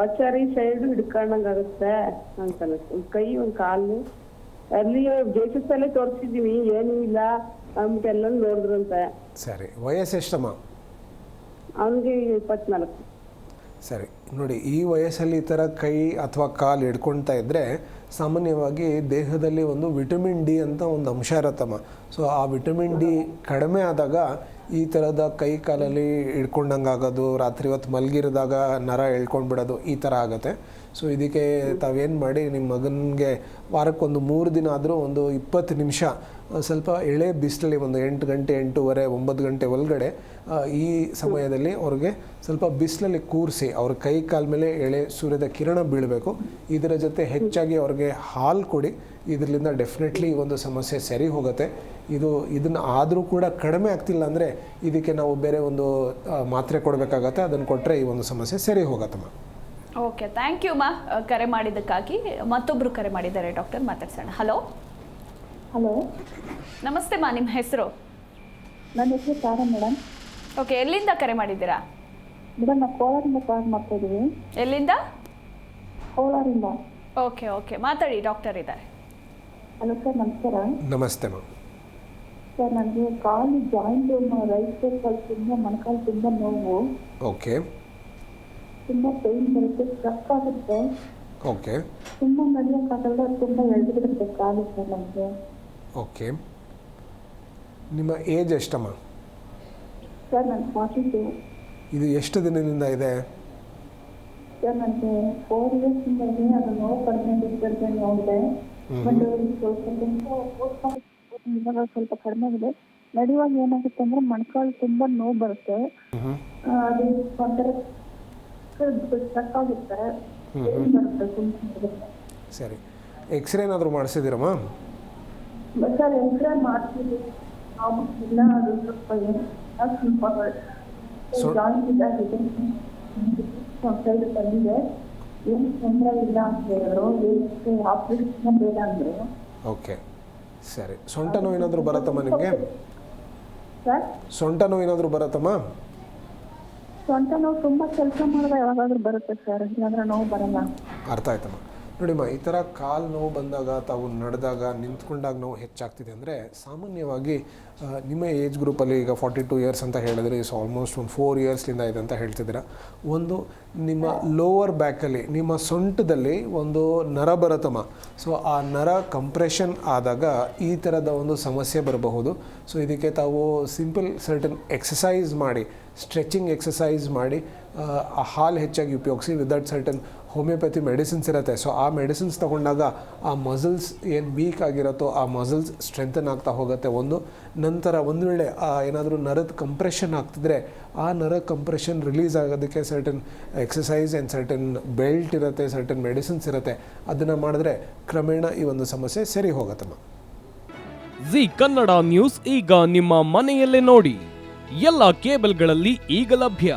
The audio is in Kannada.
ಒಚ್ಚಾರಿ ಸೈಡು ಹಿಡ್ಕೊಂಡಂಗಾಗತ್ತೆ ಅಂತ ಒಂದ್ ಕೈ ಒಂದ್ ಕಾಲು. ಅಲ್ಲಿ ಜೇಸಸ್ ಅಲ್ಲೇ ತೋರಿಸಿದೀವಿ ಏನೂ ಇಲ್ಲ. ಅಂತೆಲ್ಲ ನೋಡಿದ್ರಂತೆ. ಸರಿ ವಯಸ್ಸು ಎಷ್ಟಮ್ಮ? ಅವನಿಗೆ ಇಪ್ಪತ್ನಾಲ್ಕು. ಸರಿ ನೋಡಿ ಈ ವಯಸ್ಸಲ್ಲಿ ಈ ಥರ ಕೈ ಅಥವಾ ಕಾಲು ಹಿಡ್ಕೊಳ್ತಾ ಇದ್ದರೆ ಸಾಮಾನ್ಯವಾಗಿ ದೇಹದಲ್ಲಿ ಒಂದು ವಿಟಮಿನ್ ಡಿ ಅಂತ ಒಂದು ಅಂಶ ಇರುತ್ತಮ್ಮ. ಸೊ ಆ ವಿಟಮಿನ್ ಡಿ ಕಡಿಮೆ ಆದಾಗ ಈ ಥರದ ಕೈ ಕಾಲಲ್ಲಿ ಹಿಡ್ಕೊಂಡಂಗೆ ಆಗೋದು, ರಾತ್ರಿ ಹೊತ್ತು ಮಲಗಿರಿದಾಗ ನರ ಎಳ್ಕೊಂಡು ಬಿಡೋದು ಈ ಥರ ಆಗುತ್ತೆ. ಸೊ ಇದಕ್ಕೆ ತಾವೇನು ಮಾಡಿ, ನಿಮ್ಮ ಮಗನಿಗೆ ವಾರಕ್ಕೊಂದು ಮೂರು ದಿನ ಆದರೂ ಒಂದು ಇಪ್ಪತ್ತು ನಿಮಿಷ ಸ್ವಲ್ಪ ಎಳೆ ಬಿಸಿಲಲ್ಲಿ ಒಂದು ಎಂಟು ಗಂಟೆ, ಎಂಟೂವರೆ, ಒಂಬತ್ತು ಗಂಟೆ ಒಳಗಡೆ ಈ ಸಮಯದಲ್ಲಿ ಅವ್ರಿಗೆ ಸ್ವಲ್ಪ ಬಿಸಿಲಲ್ಲಿ ಕೂರಿಸಿ, ಅವ್ರ ಕೈ ಕಾಲ ಮೇಲೆ ಎಳೆ ಸೂರ್ಯದ ಕಿರಣ ಬೀಳಬೇಕು. ಇದರ ಜೊತೆ ಹೆಚ್ಚಾಗಿ ಅವ್ರಿಗೆ ಹಾಲು ಕೊಡಿ. ಇದರಿಂದ ಡೆಫಿನೆಟ್ಲಿ ಈ ಒಂದು ಸಮಸ್ಯೆ ಸರಿ ಹೋಗುತ್ತೆ. ಇದು, ಇದನ್ನು ಆದರೂ ಕೂಡ ಕಡಿಮೆ ಆಗ್ತಿಲ್ಲ ಅಂದರೆ ಇದಕ್ಕೆ ನಾವು ಬೇರೆ ಒಂದು ಮಾತ್ರೆ ಕೊಡಬೇಕಾಗತ್ತೆ. ಅದನ್ನು ಕೊಟ್ಟರೆ ಈ ಒಂದು ಸಮಸ್ಯೆ ಸರಿ ಹೋಗತ್ತಮ್ಮ ಓಕೆ ಥ್ಯಾಂಕ್ ಯು ಮಾ. ಕರೆ ಮಾಡಿದ್ದಕ್ಕಾಗಿ ಮತ್ತೊಬ್ಬರು ಕರೆ ಮಾಡಿದ್ದಾರೆ ಡಾಕ್ಟರ್, ಮಾತಾಡ್ಸೋಣ. Hello hello. ನಮಸ್ತೆ ಮಾ ನಿಮ್ಮ ಹೆಸರು? ನನ್ನ ಹೆಸರು ತಾರಾ ಮೇಡಮ್. ಓಕೆ ಎಲ್ಲಿಂದ ಕರೆ ಮಾಡಿದ್ದೀರಾ? ಮೇಡಮ್ ನಾವು ಕೋಲಾರಿಂದ ಕಾಲ್ ಮಾಡ್ತಾ ಇದ್ದೀವಿ ಎಲ್ಲಿಂದ? ಕೋಲಾರಿಂದ. Okay okay. ಮಾತಾಡಿ ಡಾಕ್ಟರ್ ಇದ್ದಾರೆ. ಹಲೋ ಸರ್ ನಮಸ್ಕಾರ. ನಮಸ್ತೆ ಮ್ಯಾಮ್. ಸರ್ ನನಗೆ ಕಾಲು ಜಾಯಿಂಟ್ ರೈಟ್ ಸೈಡ್ ಕಾಲು ತುಂಬ ಮೊಣಕಾಲು ತುಂಬ ನೋವು. ಓಕೆ. ತುಂಬ ಪೇಯ್ನ್ ಬರುತ್ತೆ ಸ್ಟ್ರಕ್ ಆಗುತ್ತೆ. ಓಕೆ. ತುಂಬ ನಡೆಯೋಕ್ಕಾಗಲ್ಲ ತುಂಬ ಎಳೆದು ಬಿಡುತ್ತೆ ಕಾಲು ಸರ್ ನಮಗೆ. ಓಕೆ. ನಿಮ್ಮ ಏಜ್ ಎಷ್ಟಮ್ಮ? ಸರ್ ನಾನು ಫಾರ್ಟಿ ಟು. ಇದು ಎಷ್ಟು ದಿನದಿಂದ ಇದೆ? ಸರ್ ನನಗೆ ಫೋರ್ ಇಯರ್ಸಿಂದ ಅದು ನೋವು ಕಡಿಮೆ ಬಿಟ್ಟಿರುತ್ತೆ ನೋಡಿದೆ ಬಟ್ ಸ್ವಲ್ಪ ಸ್ವಲ್ಪ ಕಡಿಮೆ ಇದೆ ನಡೆಯುವಾಗ ಏನಾಗುತ್ತೆ ಅಂದ್ರೆ ಮೊಣಕಾಲು ತುಂಬಾ ನೋವು ಬರುತ್ತೆ. ಅದು ಒಂಥರ ಸ್ಟ್ರಕ್ ಆಗುತ್ತೆ ಬರುತ್ತೆ ಸರಿ. ಎಕ್ಸ್ರೇ ಏನಾದರೂ ಮಾಡಿಸಿದ್ದೀರಮ್ಮ ಸರ್ ಮಾಡ್ತೀವಿ ಮಾಡ್ತೀವಿ ಇಲ್ಲ ಅದು ಸ್ವಲ್ಪ ಏನು ಸ್ವಲ್ಪ ಜಾಯಿಂಟ್ ಇದಾಗಿದೆ ಸೈಡ್ ಬಂದಿದೆ ಏನು ತೊಂದರೆ ಇಲ್ಲ ಅಂತ ಹೇಳಿದ್ರು ಏನು ಆಪರೇಷನ್ ಬೇಡ ಅಂದರು ಓಕೆ ಸರಿ. ಸೊಂಟ ನೋವು ಏನಾದರೂ ಬರತ್ತಮ್ಮ ನಿಮಗೆ? ಸರ್ ಸೊಂಟ ನೋವು ಏನಾದರೂ ಬರತ್ತಮ್ಮ ಸೊಂಟ ನೋವು ತುಂಬ ಕೆಲಸ ಮಾಡಿದ್ರೆ ಯಾವಾಗಾದ್ರೂ ಬರುತ್ತೆ ಸರ್ ಇಲ್ಲಾಂದ್ರೆ ನೋವು ಬರಲ್ಲ. ಅರ್ಥ ಆಯ್ತಮ್ಮ ನೋಡಿಮ್ಮ ಈ ಥರ ಕಾಲು ನೋವು ಬಂದಾಗ ತಾವು ನಡೆದಾಗ ನಿಂತ್ಕೊಂಡಾಗ ನೋವು ಹೆಚ್ಚಾಗ್ತಿದೆ ಅಂದರೆ ಸಾಮಾನ್ಯವಾಗಿ ನಿಮ್ಮ ಏಜ್ ಗ್ರೂಪಲ್ಲಿ ಈಗ ಫಾರ್ಟಿ ಟು ಇಯರ್ಸ್ ಅಂತ ಹೇಳಿದ್ರೆ ಇಸ್ ಆಲ್ಮೋಸ್ಟ್ ಒಂದು ಫೋರ್ ಇಯರ್ಸ್ಲಿಂದ ಇದೆ ಅಂತ ಹೇಳ್ತಿದ್ದೀರಾ. ಒಂದು ನಿಮ್ಮ ಲೋವರ್ ಬ್ಯಾಕಲ್ಲಿ ನಿಮ್ಮ ಸೊಂಟದಲ್ಲಿ ಒಂದು ನರ ಬರತಮ. ಸೊ ಆ ನರ ಕಂಪ್ರೆಷನ್ ಆದಾಗ ಈ ಥರದ ಒಂದು ಸಮಸ್ಯೆ ಬರಬಹುದು. ಸೊ ಇದಕ್ಕೆ ತಾವು ಸಿಂಪಲ್ ಸರ್ಟನ್ ಎಕ್ಸಸೈಸ್ ಮಾಡಿ ಸ್ಟ್ರೆಚಿಂಗ್ ಎಕ್ಸಸೈಸ್ ಮಾಡಿ, ಆ ಹಾಲು ಹೆಚ್ಚಾಗಿ ಉಪಯೋಗಿಸಿ ವಿದೌಟ್ ಸರ್ಟನ್ ಹೋಮಿಯೋಪತಿ ಮೆಡಿಸಿನ್ಸ್ ಇರುತ್ತೆ. ಸೊ ಆ ಮೆಡಿಸಿನ್ಸ್ ತಗೊಂಡಾಗ ಆ ಮಸಲ್ಸ್ ಏನು ವೀಕ್ ಆಗಿರುತ್ತೋ, ಆ ಮಸಲ್ಸ್ ಸ್ಟ್ರೆಂಥನ್ ಆಗ್ತಾ ಹೋಗುತ್ತೆ ಒಂದು. ನಂತರ ಒಂದು ವೇಳೆ, ಆ, ಏನಾದರೂ ನರದ ಕಂಪ್ರೆಷನ್ ಆಗ್ತಿದ್ರೆ, ಆ ನರ ಕಂಪ್ರೆಷನ್ ರಿಲೀಸ್ ಆಗೋದಕ್ಕೆ certain exercise and certain belt ಇರುತ್ತೆ ಸರ್ಟನ್ ಮೆಡಿಸಿನ್ಸ್ ಇರುತ್ತೆ. ಅದನ್ನು ಮಾಡಿದ್ರೆ ಕ್ರಮೇಣ ಈ ಒಂದು ಸಮಸ್ಯೆ ಸರಿ ಹೋಗುತ್ತಮ್ಮ ಜಿ ಕನ್ನಡ ನ್ಯೂಸ್ ಈಗ ನಿಮ್ಮ ಮನೆಯಲ್ಲೇ ನೋಡಿ. ಎಲ್ಲ ಕೇಬಲ್ಗಳಲ್ಲಿ ಈಗ ಲಭ್ಯ.